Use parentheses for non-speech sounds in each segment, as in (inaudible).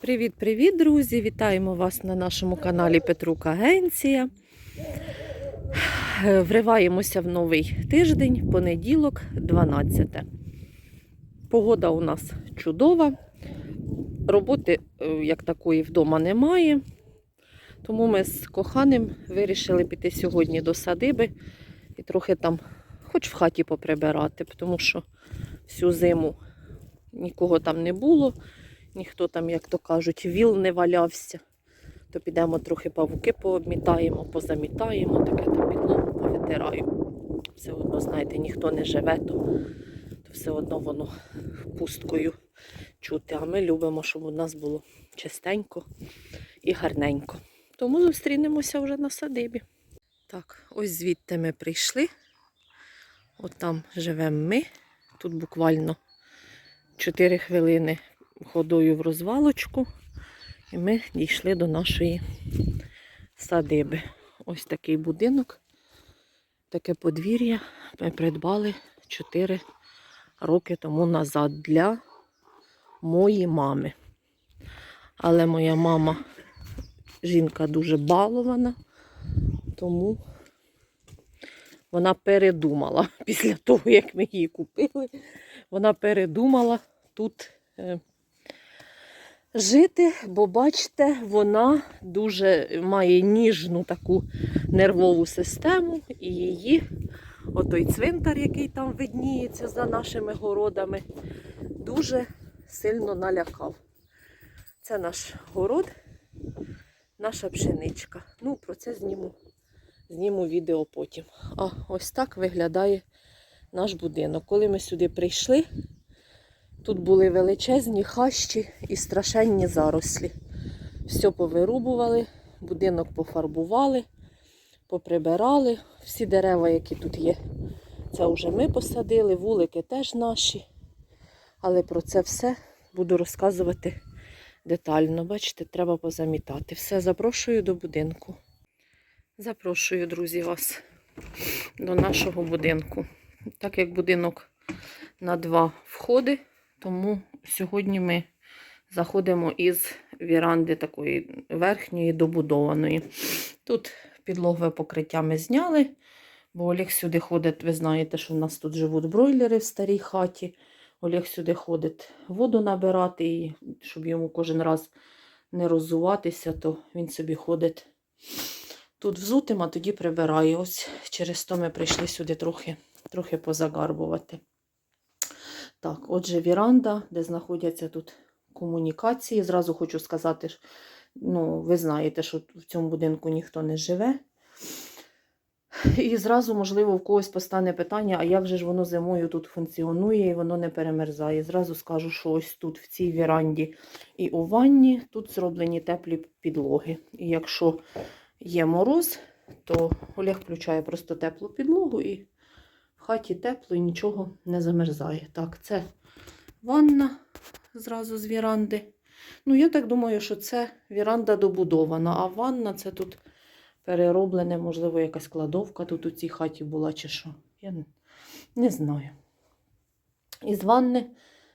Привіт-привіт, друзі! Вітаємо вас на нашому каналі Петрука Агенція. Вриваємося в новий тиждень, понеділок, 12. Погода у нас чудова. Роботи е, як такої вдома немає. Тому ми з коханим вирішили піти сьогодні до садиби і трохи там, хоч в хаті поприбирати, тому що всю зиму нікого там не було. Ніхто там, як то кажуть, віл не валявся. То підемо трохи павуки пообмітаємо, позамітаємо, таке там підлогу повитираю. Все одно, знаєте, ніхто не живе, то, то все одно воно пусткою чути. А ми любимо, щоб у нас було чистенько і гарненько. Тому зустрінемося вже на садибі. Так, ось звідти ми прийшли. От там живемо ми. Тут буквально 4 хвилини ходою в розвалочку, і ми дійшли до нашої садиби. Ось такий будинок, таке подвір'я ми придбали 4 роки тому назад для моєї мами. Але моя мама жінка дуже балована, тому вона передумала (laughs) після того, як ми її купили. Вона передумала тут е, жити, бо бачите, вона дуже має ніжну таку нервову систему, і її, отой цвинтар, який там видніється за нашими городами, дуже сильно налякав. Це наш город, наша пшеничка. Ну, про це зніму, зніму відео потім. А ось так виглядає наш будинок. Коли ми сюди прийшли, Тут були величезні хащі і страшенні зарослі. Все повирубували, будинок пофарбували, поприбирали. Всі дерева, які тут є, це вже ми посадили, вулики теж наші. Але про це все буду розказувати детально. Бачите, треба позамітати. Все, запрошую до будинку. Запрошую, друзі, вас до нашого будинку. Так як будинок на два входи. Тому сьогодні ми заходимо із віранди такої верхньої добудованої. Тут підлогове покриття ми зняли, бо Олег сюди ходить, ви знаєте, що в нас тут живуть бройлери в старій хаті. Олег сюди ходить воду набирати, і щоб йому кожен раз не роззуватися, то він собі ходить тут взутим, а тоді прибирає. Ось через то ми прийшли сюди трохи, трохи позагарбувати. Так, отже, віранда, де знаходяться тут комунікації. Зразу хочу сказати, ну, ви знаєте, що в цьому будинку ніхто не живе. І зразу, можливо, в когось постане питання, а як же ж воно зимою тут функціонує і воно не перемерзає. Зразу скажу, що ось тут, в цій віранді і у ванні, тут зроблені теплі підлоги. І якщо є мороз, то Олег включає просто теплу підлогу і в хаті тепло і нічого не замерзає. Так, це ванна зразу з віранди. Ну, я так думаю, що це віранда добудована, а ванна це тут перероблене, можливо, якась кладовка тут у цій хаті була чи що. Я не, не знаю. Із ванни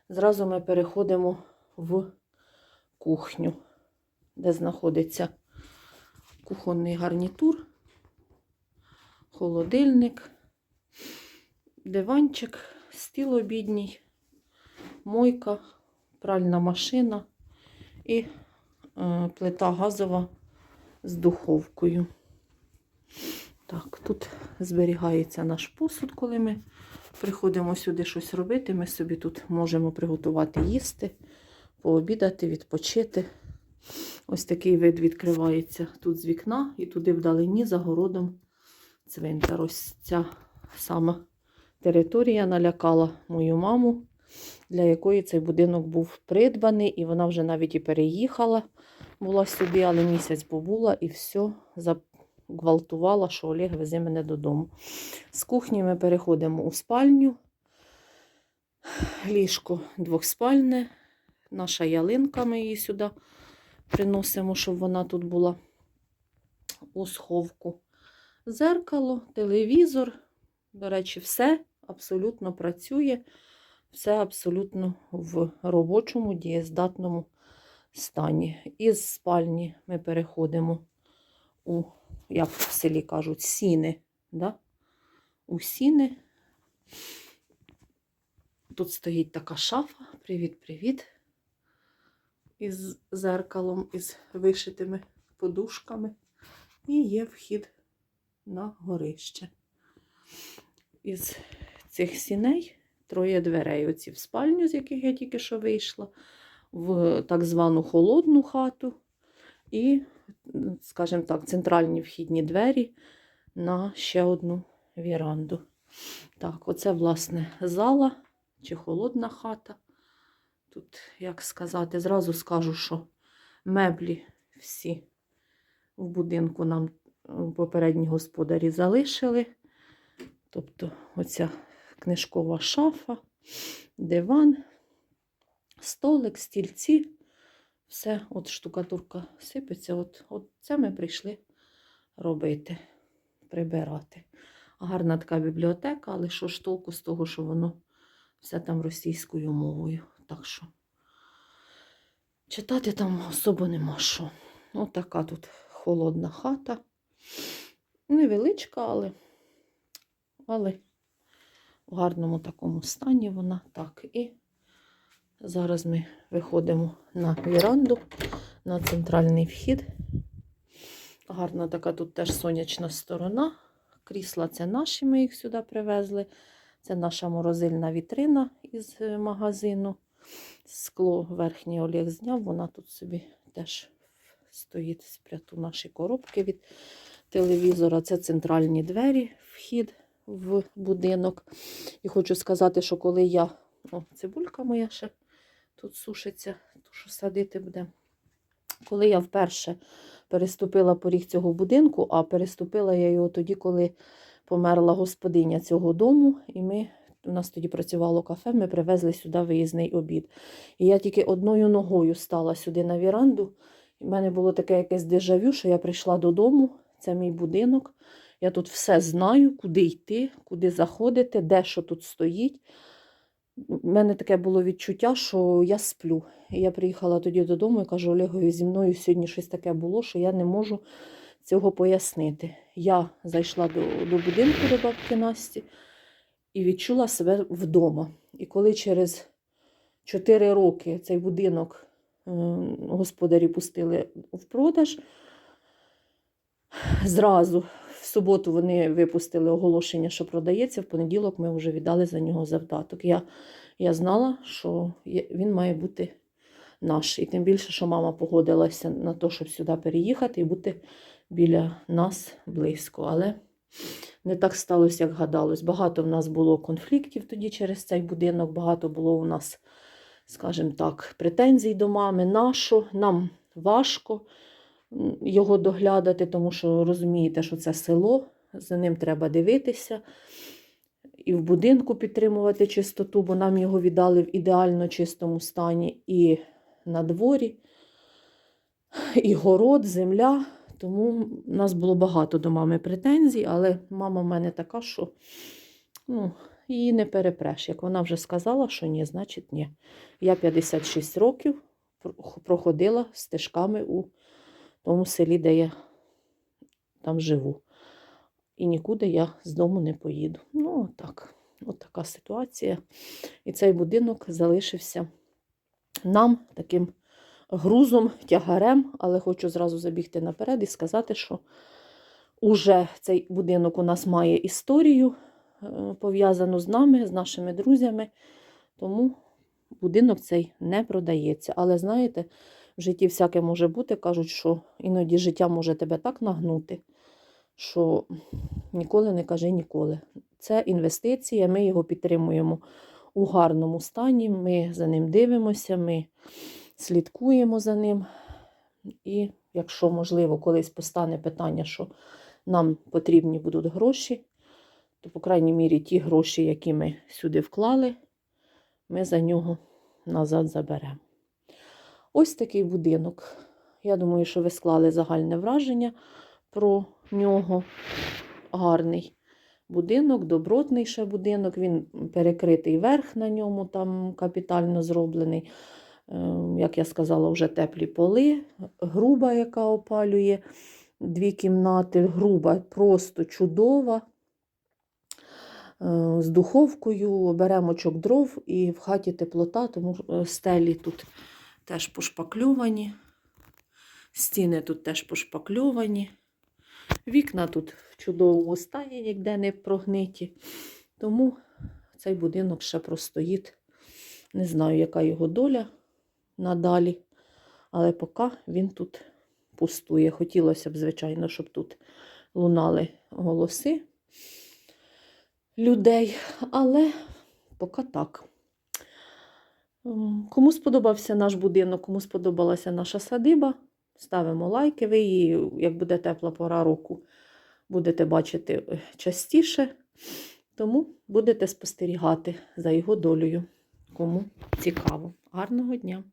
зразу ми переходимо в кухню, де знаходиться кухонний гарнітур, холодильник диванчик, стіл обідній, мойка, пральна машина і е, плита газова з духовкою. Так, тут зберігається наш посуд, коли ми приходимо сюди щось робити. Ми собі тут можемо приготувати їсти, пообідати, відпочити. Ось такий вид відкривається тут з вікна, і туди вдалині за городом цвинтар. Ось ця сама територія налякала мою маму, для якої цей будинок був придбаний, і вона вже навіть і переїхала була сюди, але місяць побула і все загвалтувала, що Олег везе мене додому. З кухні ми переходимо у спальню. Ліжко двохспальне, наша ялинка, ми її сюди приносимо, щоб вона тут була у сховку. Зеркало, телевізор, до речі, все абсолютно працює, все абсолютно в робочому, дієздатному стані. Із спальні ми переходимо у, як в селі кажуть, сіни. Да? У сіни. Тут стоїть така шафа. Привіт-привіт. Із зеркалом, із вишитими подушками. І є вхід на горище. Із цих сіней троє дверей. Оці в спальню, з яких я тільки що вийшла, в так звану холодну хату. І, скажімо так, центральні вхідні двері на ще одну віранду. Так, оце, власне, зала чи холодна хата. Тут, як сказати, зразу скажу, що меблі всі в будинку нам попередні господарі залишили. Тобто, оця книжкова шафа, диван, столик, стільці. Все, от штукатурка сипеться. От, от це ми прийшли робити, прибирати. Гарна така бібліотека, але що ж толку з того, що воно все там російською мовою. Так що читати там особо нема що. Ось така тут холодна хата. Невеличка, але, але в гарному такому стані вона. Так, і зараз ми виходимо на віранду, на центральний вхід. Гарна така тут теж сонячна сторона. Крісла це наші, ми їх сюди привезли. Це наша морозильна вітрина із е, магазину. Скло верхнє Олег зняв, вона тут собі теж стоїть спряту наші коробки від телевізора. Це центральні двері, вхід в будинок. І хочу сказати, що коли я. О, цибулька моя ще тут сушиться, то що садити буде. Коли я вперше переступила поріг цього будинку, а переступила я його тоді, коли померла господиня цього дому, і ми. У нас тоді працювало кафе, ми привезли сюди виїзний обід. І я тільки одною ногою стала сюди на віранду. У мене було таке якесь дежавю, що я прийшла додому, це мій будинок. Я тут все знаю, куди йти, куди заходити, де що тут стоїть. У мене таке було відчуття, що я сплю. І я приїхала тоді додому і кажу, Олегові, зі мною сьогодні щось таке було, що я не можу цього пояснити. Я зайшла до, до будинку до бабки Насті і відчула себе вдома. І коли через 4 роки цей будинок е, господарі пустили в продаж, зразу суботу вони випустили оголошення, що продається. В понеділок ми вже віддали за нього завдаток. Я, я знала, що він має бути наш. І тим більше, що мама погодилася на те, щоб сюди переїхати і бути біля нас близько. Але не так сталося, як гадалось. Багато в нас було конфліктів тоді через цей будинок, багато було у нас, скажімо так, претензій до мами. Нащо? Нам важко його доглядати, тому що розумієте, що це село, за ним треба дивитися. І в будинку підтримувати чистоту, бо нам його віддали в ідеально чистому стані і на дворі, і город, земля. Тому в нас було багато до мами претензій, але мама в мене така, що ну, її не перепреш. Як вона вже сказала, що ні, значить ні. Я 56 років проходила стежками у тому селі, де я там живу. І нікуди я з дому не поїду. Ну, так, от така ситуація. І цей будинок залишився нам таким грузом, тягарем, але хочу зразу забігти наперед і сказати, що уже цей будинок у нас має історію, е, пов'язану з нами, з нашими друзями. Тому будинок цей не продається. Але знаєте, в житті всяке може бути. Кажуть, що іноді життя може тебе так нагнути, що ніколи не кажи ніколи. Це інвестиція, ми його підтримуємо у гарному стані, ми за ним дивимося, ми слідкуємо за ним. І якщо, можливо, колись постане питання, що нам потрібні будуть гроші, то, по крайній мірі, ті гроші, які ми сюди вклали, ми за нього назад заберемо. Ось такий будинок. Я думаю, що ви склали загальне враження про нього. Гарний будинок, добротний ще будинок. Він перекритий верх на ньому, там капітально зроблений. як я сказала, вже теплі поли, груба, яка опалює дві кімнати, груба, просто чудова. Е, З духовкою беремо чок дров і в хаті теплота, тому е, стелі тут теж пошпакльовані. Стіни тут теж пошпакльовані. Вікна тут в чудовому стані, ніде не прогниті. Тому цей будинок ще простоїть. Не знаю, яка його доля надалі. Але поки він тут пустує. Хотілося б, звичайно, щоб тут лунали голоси людей. Але поки так. М, Кому сподобався наш будинок, кому сподобалася наша садиба, ставимо лайки. Ви її, як буде тепла пора року, будете бачити е, частіше. Тому будете спостерігати за його долею. Кому цікаво. Гарного дня!